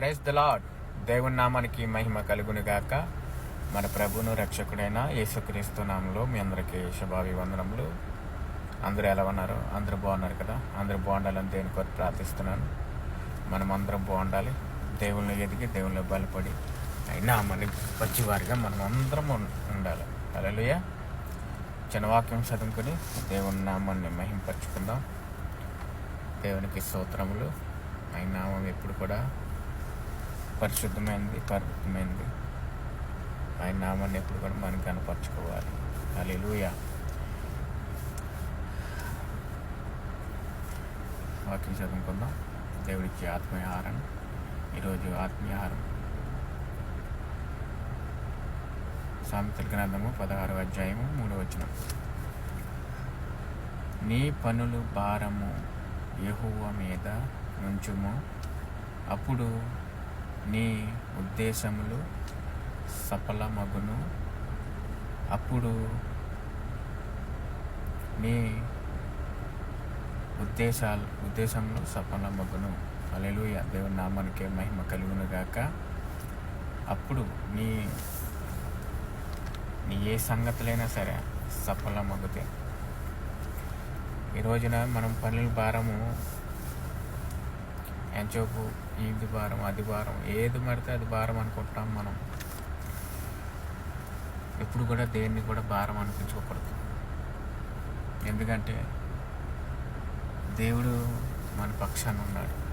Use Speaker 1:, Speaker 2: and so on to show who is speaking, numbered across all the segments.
Speaker 1: Praise the lord దేవుని నామానికి మహిమ కలుగును గాక మన ప్రభును రక్షకుడైన యేసుక్రీస్తు నామంలో మీ అందరికీ శుభాభివందనములు. అందరూ ఎలా ఉన్నారు? అందరూ బాగున్నారు కదా? అందరూ బాగుండాలని దేవుని కొరకు ప్రార్థిస్తున్నాను. మనం అందరం బాగుండాలి. దేవుళ్ళు ఎదిగి దేవుళ్ళు బలపడి అయినా మన పచ్చివారిగా మనం అందరం ఉండాలి. అలలుయ చిన్నవాక్యం చదువుకొని దేవుని నామాన్ని మహింపరచుకుందాం. దేవునికి స్తోత్రములు. ఆయన నామం ఎప్పుడు కూడా పరిశుద్ధమైనది పరిశుద్ధమైనది ఆయన నామాన్ని ఎప్పుడు కూడా మనం కనపరచుకోవాలి. అలెలుయ వాక్యం చదువుకుందాం. దేవుడికి ఆత్మీయహారం ఈరోజు ఆత్మీయహారం సామెతల గ్రంథము పదహారు అధ్యాయము మూడు వచ్చిన నీ పనులు భారము యహువ మీద ఉంచుము అప్పుడు నీ ఉద్దేశములు సఫలమగును. అప్పుడు నీ ఉద్దేశాలు ఉద్దేశంలో సఫలమగును. అలెలుయ దేవుని నామానికి మహిమ కలుగును గాక. అప్పుడు నీ నీ ఏ సంగతులైనా సరే సఫలమగుతాయి ఈ రోజున మనం పనుల భారము ఎంచోపు ఇది భారం అది భారం ఏది పడితే అది భారం అనుకుంటాం మనం. ఎప్పుడు కూడా దేన్ని కూడా భారం అనిపించుకోకూడదు. ఎందుకంటే దేవుడు మన పక్షాన ఉన్నాడు.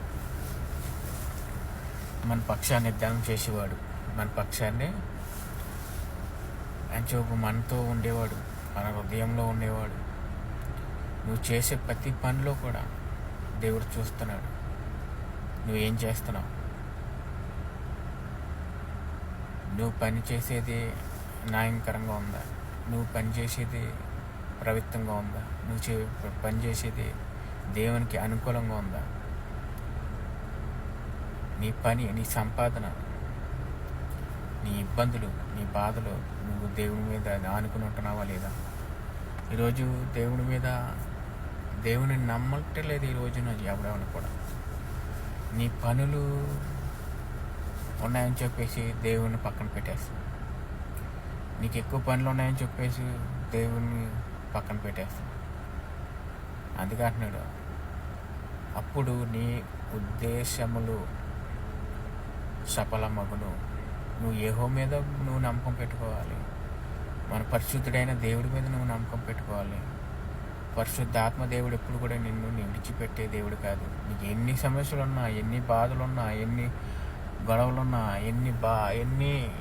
Speaker 1: మన పక్షాన్ని ధ్యానం చేసేవాడు. మన పక్షాన్ని ఎంచోపు మనతో ఉండేవాడు. మన హృదయంలో ఉండేవాడు. నువ్వు చేసే ప్రతి పనిలో కూడా దేవుడు చూస్తున్నాడు. నువ్వు ఏం చేస్తున్నావు? నువ్వు పని చేసేది న్యాయకరంగా ఉందా? నువ్వు పని చేసేది ప్రవిత్తంగా ఉందా? నువ్వు చే పని చేసేది దేవునికి అనుకూలంగా ఉందా? నీ పని నీ సంపాదన నీ ఇబ్బందులు నీ బాధలు నువ్వు దేవుని మీద ఆనుకుని ఉంటున్నావా లేదా? ఈరోజు దేవుని మీద దేవుని నమ్మట్లేదు ఈరోజు రోజున ఎవడేమని కూడా. నీ పనులు ఉన్నాయని చెప్పేసి దేవుని పక్కన పెట్టేస్తావు నీకు ఎక్కువ పనులు ఉన్నాయని చెప్పేసి దేవుని పక్కన పెట్టేస్తావు అందుకే అంటున్నాడు. అప్పుడు నీ ఉద్దేశములు సఫలమగును. నువ్వు ఏహో మీద నువ్వు నమ్మకం పెట్టుకోవాలి. మన పరిశుద్ధుడైన దేవుడి మీద నువ్వు నమ్మకం పెట్టుకోవాలి. పరిశుద్ధాత్మ దేవుడు ఎప్పుడు కూడా నిన్ను విడిచిపెట్టే దేవుడు కాదు. నీకు ఎన్ని సమస్యలు ఉన్నా ఎన్ని బాధలు ఉన్నా ఎన్ని గొడవలు ఉన్నా ఎన్ని బా ఎన్ని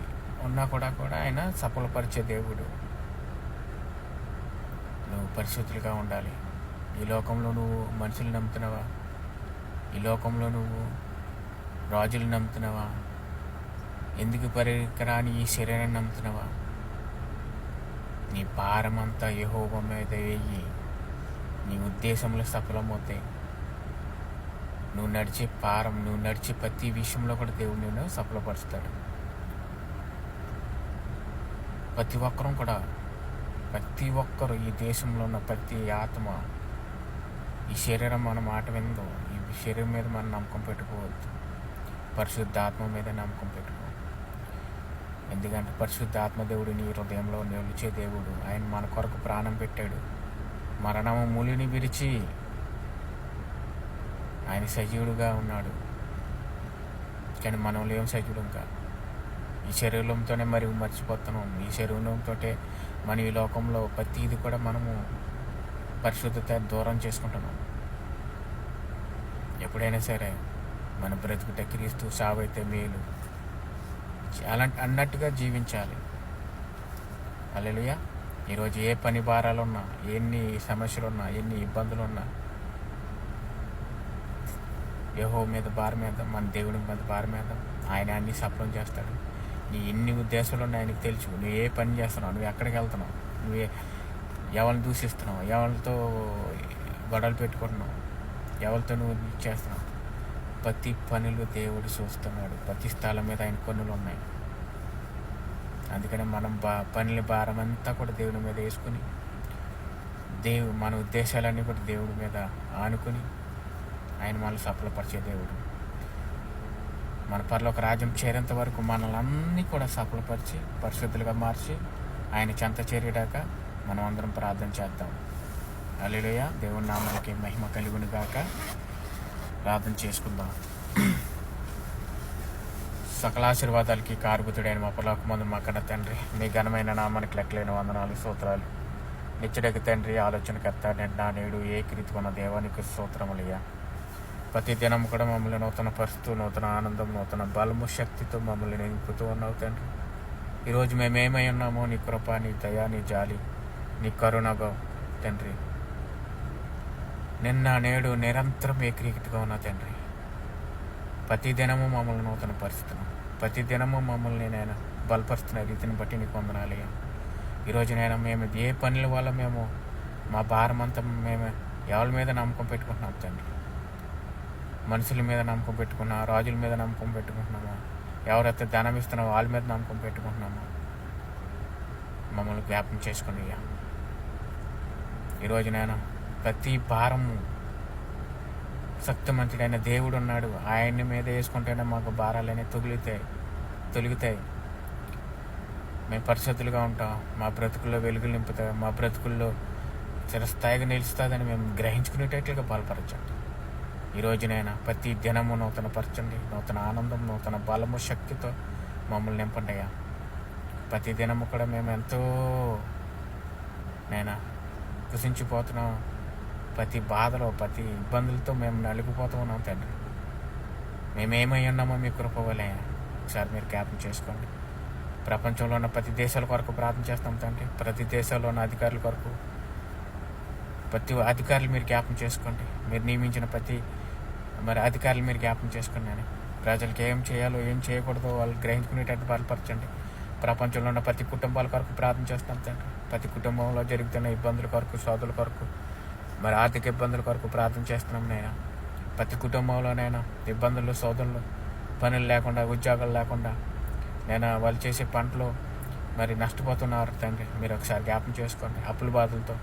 Speaker 1: ఉన్నా కూడా కూడా ఆయన సఫలపరిచే దేవుడు. నువ్వు పరిశుద్ధులుగా ఉండాలి. ఈ లోకంలో నువ్వు మనుషులు నమ్ముతున్నావా? ఈ లోకంలో నువ్వు రాజులు నమ్ముతున్నావా? ఎందుకు పరికరాని ఈ శరీరాన్ని నమ్ముతున్నావా? నీ భారమంతా యహోబ మీద వేయి. నీ ఉద్దేశంలో సఫలమవుతాయి నువ్వు నడిచే పారం నువ్వు నడిచే ప్రతి విషయంలో కూడా దేవుడు నేను సఫలపరుస్తాడు. ప్రతి ఒక్కరూ కూడా ప్రతి ఒక్కరు ఈ దేశంలో ఉన్న ప్రతి ఆత్మ ఈ శరీరం మన మాట విందో ఈ శరీరం మీద మనం నమ్మకం పెట్టుకోవద్దు. పరిశుద్ధాత్మ మీద నమ్మకం పెట్టుకో ఎందుకంటే పరిశుద్ధాత్మ దేవుడు నీ హృదయంలో నిలిచే దేవుడు. ఆయన మన కొరకు ప్రాణం పెట్టాడు. మరణము మూలిని విరిచి ఆయన సజీవుడుగా ఉన్నాడు. కానీ మనం లేం సజీవుడు ఇంకా ఈ శరీరంతోనే మరి మర్చిపోతున్నాం. ఈ శరీరంతో మన ఈ లోకంలో ప్రతిది కూడా మనము పరిశుద్ధత దూరం చేసుకుంటున్నాం. ఎప్పుడైనా సరే మన బ్రతుకుట క్రీస్తు సావైతే మేలు. అలా అన్నట్టుగా జీవించాలి. అల్లెలుయ ఈరోజు ఏ పని భారాలు ఉన్నా ఎన్ని సమస్యలు ఉన్నా ఎన్ని ఇబ్బందులు ఉన్నా యహో మీద భారం మీద మన దేవుని మీద భారం మీద ఆయన అన్ని సఫలం చేస్తాడు. నీ ఎన్ని ఉద్దేశాలు ఉన్నాయి ఆయనకు తెలుసు. నువ్వు ఏ పని చేస్తున్నావు? నువ్వు ఎక్కడికి వెళ్తున్నావు? నువ్వు ఎవరిని దూషిస్తున్నావు? ఎవరితో గొడవలు పెట్టుకుంటున్నావు? ఎవరితో నువ్వు చేస్తున్నావు? ప్రతి పనులు దేవుడు చూస్తున్నాడు. ప్రతి స్థలం మీద ఆయన పనులు ఉన్నాయి. అందుకని మనం బా పనుల భారం అంతా కూడా దేవుని మీద వేసుకుని దేవు మన ఉద్దేశాలన్నీ కూడా దేవుడి మీద ఆనుకుని ఆయన మనల్ని సఫలపరిచే దేవుడు. మన పరలోక రాజ్యం చేరేంత వరకు మనల్ని అన్నీ కూడా సఫలపరిచి పరిశుద్ధులుగా మార్చి ఆయన చెంత చేరేదాకా మనం అందరం ప్రార్థన చేద్దాం. అల్లుయ దేవుని నామానికి మహిమ కలుగును గాక ప్రార్థన చేసుకుందాం. సకల ఆశీర్వాదాలకి కారుబుతుడైన మా పరలోక మందు మా కన్న తండ్రి మీ ఘనమైన నామానికి లెక్కలేని వందనాలు సూత్రాలు నిత్యుడకి తండ్రి ఆలోచనకర్త నిన్న నేడు ఏ కీర్తి కొన్న దేవానికి సూత్రములయ్యా ప్రతి దినం కూడా మమ్మల్ని నూతన పరుస్తూ నూతన ఆనందం నూతన బలము శక్తితో మమ్మల్ని నింపుతూ ఉన్నావు తండ్రి. ఈరోజు మేమేమై ఉన్నామో నీ కృప నీ దయ నీ జాలి నీ కరుణగా తండ్రి. నిన్న నేడు నిరంతరం ఏకీకృతిగా ఉన్న తండ్రి. ప్రతి దినము మమ్మల్ని నూతన పరిస్థితులు ప్రతి దినము మమ్మల్ని నేను బలపరుస్తున్న రీతిని బట్టి నీకు వందనాలయ్యా ఈరోజు నేను మేము ఏ పనుల వల్ల మేము మా భారం అంతా మేము ఎవరి మీద నమ్మకం పెట్టుకుంటున్నాం తండ్రి? మనుషుల మీద నమ్మకం పెట్టుకున్నా రాజుల మీద నమ్మకం పెట్టుకుంటున్నామా? ఎవరైతే ధనం ఇస్తున్నామో వాళ్ళ మీద నమ్మకం పెట్టుకుంటున్నామో? మమ్మల్ని జ్ఞాపకం చేసుకుని ఈరోజు నేను ప్రతి భారము శక్తిమంతుడైన దేవుడు ఉన్నాడు ఆయన్ని మీద వేసుకుంటేనే మాకు భారాలన్నీ తొలుగుతాయి తొలుగుతాయి. మేము పరిస్థితులుగా ఉంటాం. మా బ్రతుకుల్లో వెలుగులు నింపుతాయి. మా బ్రతుకుల్లో చిరస్థాయిగా నిలుస్తుందని మేము గ్రహించుకునేటట్లుగా బలపరచండి. ఈ రోజునైనా ప్రతి దినము నూతన పరచండి. నూతన ఆనందం నూతన బలము శక్తితో మమ్మల్ని నింపండి అయ్యా. ప్రతి దినము కూడా మేము ఎంతో నేను కుసించిపోతున్నాం ప్రతి బాధలో ప్రతి ఇబ్బందులతో మేము నలిగిపోతూ ఉన్నాం తండ్రి. మేమేమై ఉన్నామో మీ కృప ఒకసారి మీరు జ్ఞాపం చేసుకోండి. ప్రపంచంలో ఉన్న ప్రతి దేశాల కొరకు ప్రార్థన చేస్తాం తండ్రి. ప్రతి దేశాల్లో ఉన్న అధికారుల కొరకు. ప్రతి అధికారులు మీరు జ్ఞాపం చేసుకోండి. మీరు నియమించిన ప్రతి మరి అధికారులు మీరు జ్ఞాపం చేసుకోండి అని. ప్రజలకు ఏం చేయాలో ఏం చేయకూడదో వాళ్ళు గ్రహించుకునేటట్టు బలపరచండి. ప్రపంచంలో ఉన్న ప్రతి కుటుంబాల కొరకు ప్రార్థన చేస్తాం తండ్రి. ప్రతి కుటుంబంలో జరుగుతున్న ఇబ్బందుల కొరకు సోదరుల కొరకు మరి ఆర్థిక ఇబ్బందుల కొరకు ప్రార్థన చేస్తున్నాం నేను ప్రతి కుటుంబంలోనైనా ఇబ్బందులు సోదరులు పనులు లేకుండా ఉద్యోగాలు లేకుండా నేను వాళ్ళు చేసే పంటలు మరి నష్టపోతున్నారు తండ్రి. మీరు ఒకసారి జ్ఞాపం చేసుకోండి. అప్పుల బాధలతో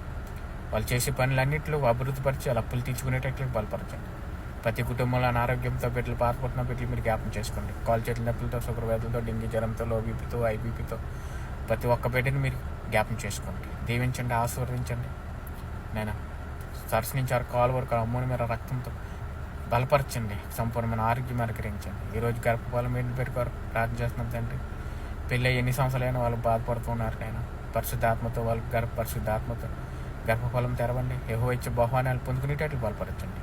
Speaker 1: వాళ్ళు చేసే పనులన్నింటిలో అభివృద్ధి పరిచి వాళ్ళు అప్పులు తీర్చుకునేటట్లు బలపరచండి. ప్రతి కుటుంబంలో అనారోగ్యంతో బిడ్డలు బాధపడుతున్న బిడ్డలు మీరు జ్ఞాపం చేసుకోండి. కాల్ చేతుల నొప్పులతో షుగర్ వ్యాధులతో డెంగ్యూ జ్వరంతో లో బీపీతో ఐబీపీతో ప్రతి ఒక్క బిడ్డని మీరు జ్ఞాపం చేసుకోండి. దీవించండి ఆశీర్వదించండి. నేను సరస్సు నుంచి కాలు వరకు అమ్మని మీద రక్తంతో బలపరచండి సంపూర్ణమైన ఆరోగ్యం అనుకరించండి ఈరోజు గర్భఫలం ఏంటి పెట్టుకోరు. ప్రార్థన చేస్తున్నాం తండ్రి. పెళ్ళి ఎన్ని సంవత్సరాలైనా వాళ్ళు బాధపడుతున్నారు నేను పరిశుద్ధాత్మతో వాళ్ళు గర్భ పరిశుద్ధాత్మతో గర్భఫలం తెరవండి. ఏహో ఇచ్చే బహుమానాలు పొందుకునేటట్లు బలపరచండి.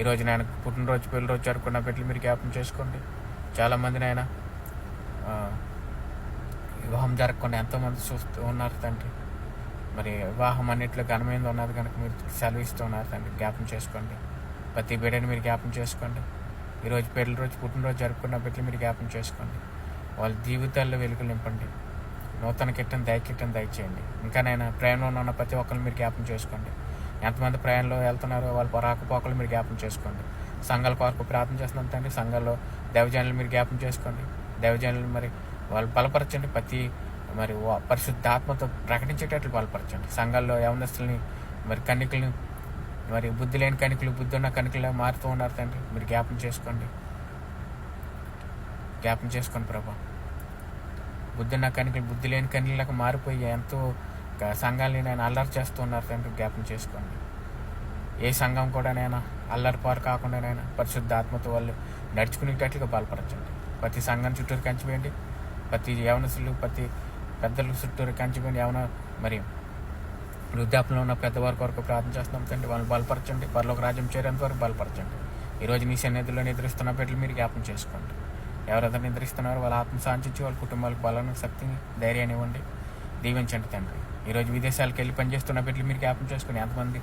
Speaker 1: ఈరోజు నేను పుట్టినరోజు పెళ్ళి రోజు జరుపుకున్న బిడ్డలు మీరు జ్ఞాపం చేసుకోండి. చాలామంది నాయన వివాహం జరగకుండా ఎంతోమంది చూస్తూ ఉన్నారు తండ్రి. మరి వివాహం అన్నింటిలో ఘనమైనది ఉన్నది కనుక మీరు సెలవిస్తూ ఉన్నారు తండ్రి. జ్ఞాపం చేసుకోండి. ప్రతి బిడ్డని మీరు జ్ఞాపం చేసుకోండి. ఈరోజు పెళ్ళి రోజు పుట్టినరోజు జరుపుకున్న బిడ్డలు మీరు జ్ఞాపం చేసుకోండి. వాళ్ళ జీవితాల్లో వెలుగులు నింపండి. నూతన కిట్టని దయకిట్టని దయచేయండి. ఇంకా నేను ప్రయాణంలో ఉన్న ప్రతి ఒక్కరిని మీరు జ్ఞాపం చేసుకోండి. ఎంతమంది ప్రయాణంలో వెళ్తున్నారో వాళ్ళ రాకపోకలు మీరు జ్ఞాపం చేసుకోండి. సంఘాల కొరకు ప్రార్థన చేస్తున్నాం తండ్రి. సంఘాల్లో దైవజనులు మీరు జ్ఞాపం చేసుకోండి. దైవజనులు మరి వాళ్ళు బలపరచండి. ప్రతి మరి పరిశుద్ధాత్మతో ప్రకటించేటట్లు బలపరచండి. సంఘాల్లో యవనస్తుల్ని మరి కన్నికల్ని మరి బుద్ధి లేని కనికలు బుద్ధి ఉన్న కణికలు మారుతూ ఉన్నారు తండ్రి. మీరు జ్ఞాపం చేసుకోండి. జ్ఞాపం చేసుకోండి ప్రభా. బుద్ధి ఉన్న కనికలు బుద్ధి లేని కనికలకు మారిపోయి ఎంతో సంఘాలని నేను అల్లరి చేస్తూ ఉన్నారు తండ్రి. జ్ఞాపం చేసుకోండి. ఏ సంఘం కూడా నేను అల్లరి కాకుండా నేను పరిశుద్ధ ఆత్మతో వాళ్ళు నడుచుకునేటట్లుగా బలపరచండి. ప్రతి సంఘం చుట్టూరు కంచివేయండి ప్రతి యవనసులు ప్రతి పెద్దలు చుట్టూరు కంచుకొని ఏమైనా మరి వృద్ధాప్యంలో ఉన్న పెద్దవారి కొరకు ప్రార్థన చేస్తున్నాం తండ్రి. వాళ్ళని బలపరచండి. పరలోక రాజ్యం చేరేంత వరకు బలపరచండి. ఈరోజు నీ సన్నిధిలో నిద్రిస్తున్న బిడ్డలు మీరు జ్ఞాపం చేసుకోండి. ఎవరైతే నిద్రిస్తున్నారో వాళ్ళ ఆత్మ సాధించి వాళ్ళ కుటుంబాలకు బలాన్ని శక్తిని ధైర్యాన్ని ఇవ్వండి. దీవించండి తండ్రి. ఈరోజు విదేశాలకు వెళ్ళి పనిచేస్తున్న బిడ్డలు మీరు జ్ఞాపం చేసుకుని ఎంతమంది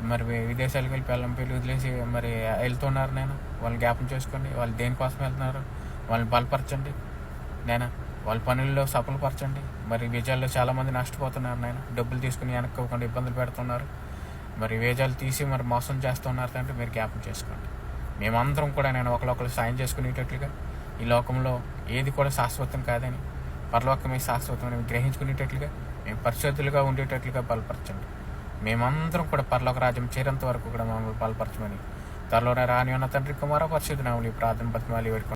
Speaker 1: మరి విదేశాలకు వెళ్ళి పిల్లల పెళ్ళి వదిలేసి మరి వెళ్తున్నారు నేను వాళ్ళని జ్ఞాపం చేసుకోండి. వాళ్ళు దేనికోసం వెళ్తున్నారు? వాళ్ళని బలపరచండి. నేనా వాళ్ళ పనుల్లో సఫలపరచండి. మరి విజయాల్లో చాలామంది నష్టపోతున్నారు నాయన. డబ్బులు తీసుకుని వెనక్కోకుండా ఇబ్బందులు పెడుతున్నారు. మరి వేజాలు తీసి మరి మోసం చేస్తున్నారు తండ్రి మీరు జ్ఞాపం చేసుకోండి. మేమందరం కూడా నేను ఒకరికొకరు సాయం చేసుకునేటట్లుగా ఈ లోకంలో ఏది కూడా శాశ్వతం కాదని పరలోకమే శాశ్వతం అని గ్రహించుకునేటట్లుగా మేము పరిశుద్ధులుగా ఉండేటట్లుగా బలపరచండి. మేమందరం కూడా పరలోక రాజ్యం చేరేంత వరకు కూడా మమ్మల్ని బలపరచమని త్వరలోనే రాని ఉన్న తండ్రి కుమార పరిశుద్ధ నామని ప్రార్థన బతిమాలి వేడుకుంటున్నాం